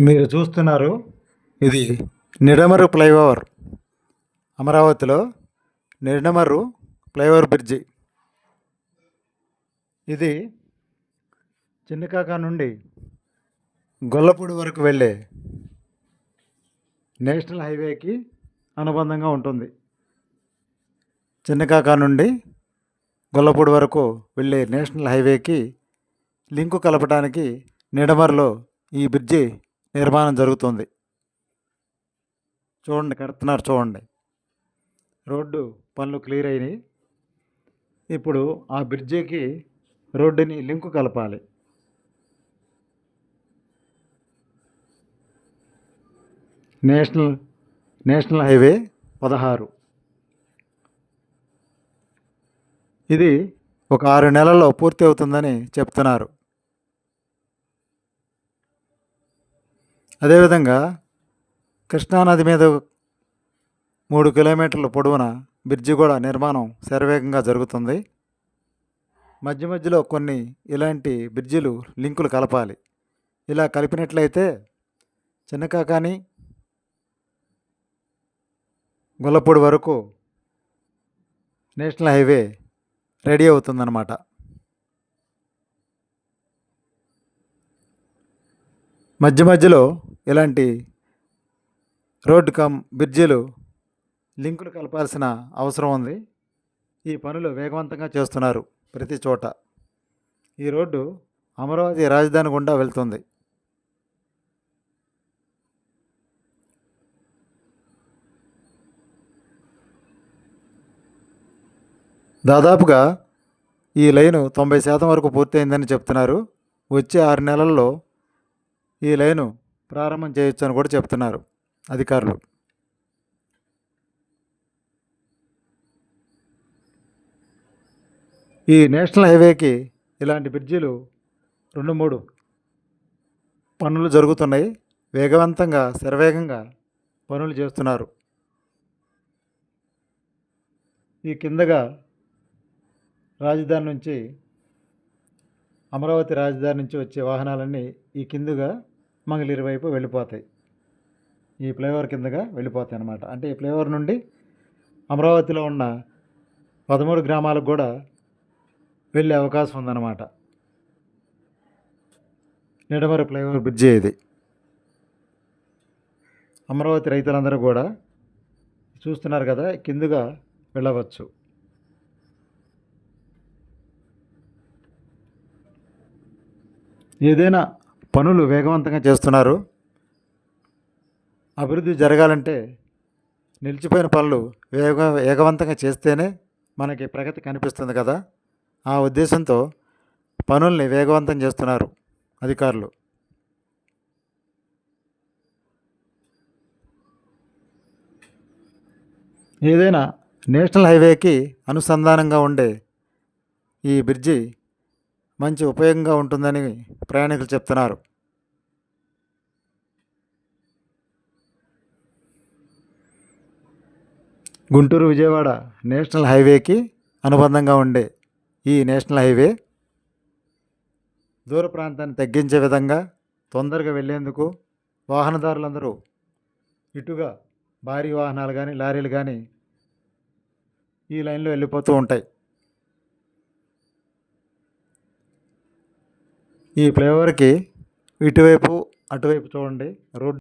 మీరు చూస్తున్నారు ఇది నిడమరు ఫ్లైఓవర్. అమరావతిలో నిడమరు ఫ్లైఓవర్ బ్రిడ్జి. ఇది చిన్నకాక నుండి గొల్లపూడి వరకు వెళ్ళే నేషనల్ హైవేకి అనుబంధంగా ఉంటుంది. చిన్నకాక నుండి గొల్లపూడి వరకు వెళ్ళే నేషనల్ హైవేకి లింకు కలపడానికి నిడమర్లో ఈ బ్రిడ్జి నిర్మాణం జరుగుతుంది. చూడండి కడుతున్నారు చూడండి. రోడ్డు పనులు క్లియర్ అయినాయి. ఇప్పుడు ఆ బ్రిడ్జికి రోడ్డుని లింకు కలపాలి. నేషనల్ నేషనల్ హైవే పదహారు. ఇది ఒక ఆరు నెలల్లో పూర్తి అవుతుందని చెప్తున్నారు. అదేవిధంగా కృష్ణానది మీద మూడు కిలోమీటర్ల పొడవున బ్రిడ్జి కూడా నిర్మాణం శరవేగంగా జరుగుతుంది. మధ్య మధ్యలో కొన్ని ఇలాంటి బ్రిడ్జిలు లింకులు కలపాలి. ఇలా కలిపినట్లయితే చిన్నకాకాని గొల్లపూడి వరకు నేషనల్ హైవే రెడీ అవుతుందన్నమాట. మధ్య మధ్యలో ఇలాంటి రోడ్డు కమ్ బ్రిడ్జిలు లింకులు కలపాల్సిన అవసరం ఉంది. ఈ పనులు వేగవంతంగా చేస్తున్నారు ప్రతి చోట. ఈ రోడ్డు అమరావతి రాజధాని గుండా వెళ్తుంది. దాదాపుగా ఈ లైను తొంభై శాతం వరకు పూర్తయిందని చెప్తున్నారు. వచ్చే ఆరు నెలల్లో ఈ లైను ప్రారంభం చేయొచ్చు అని కూడా చెప్తున్నారు అధికారులు. ఈ నేషనల్ హైవేకి ఇలాంటి బ్రిడ్జిలు రెండు మూడు పనులు జరుగుతున్నాయి. వేగవంతంగా శరవేగంగా పనులు చేస్తున్నారు. ఈ కిందగా రాజధాని నుంచి అమరావతి రాజధాని నుంచి వచ్చే వాహనాలన్నీ ఈ కిందుగా మంగళగిరి వైపు వెళ్ళిపోతాయి. ఈ ఫ్లైఓవర్ కిందగా వెళ్ళిపోతాయి అన్నమాట. అంటే ఈ ఫ్లైఓవర్ నుండి అమరావతిలో ఉన్న పదమూడు గ్రామాలకు కూడా వెళ్ళే అవకాశం ఉందన్నమాట. నిడమర ఫ్లైఓవర్ బ్రిడ్జి ఇది. అమరావతి రైతులందరూ కూడా చూస్తున్నారు కదా కిందుగా వెళ్ళవచ్చు. ఏదైనా పనులు వేగవంతంగా చేస్తున్నారు. అభివృద్ధి జరగాలంటే నిలిచిపోయిన పనులు వేగ వేగవంతంగా చేస్తేనే మనకి ప్రగతి కనిపిస్తుంది కదా. ఆ ఉద్దేశంతో పనుల్ని వేగవంతం చేస్తున్నారు అధికారులు. ఏదైనా నేషనల్ హైవేకి అనుసంధానంగా ఉండే ఈ బ్రిడ్జి మంచి ఉపయోగంగా ఉంటుందని ప్రయాణికులు చెప్తున్నారు. గుంటూరు విజయవాడ నేషనల్ హైవేకి అనుబంధంగా ఉండే ఈ నేషనల్ హైవే దూర ప్రాంతాన్ని తగ్గించే విధంగా తొందరగా వెళ్ళేందుకు వాహనదారులందరూ ఇటుగా భారీ వాహనాలు కానీ లారీలు కానీ ఈ లైన్లో వెళ్ళిపోతూ ఉంటాయి. ఈ ఫ్లైఓవర్కి ఇటువైపు అటువైపు చూడండి. రోడ్డు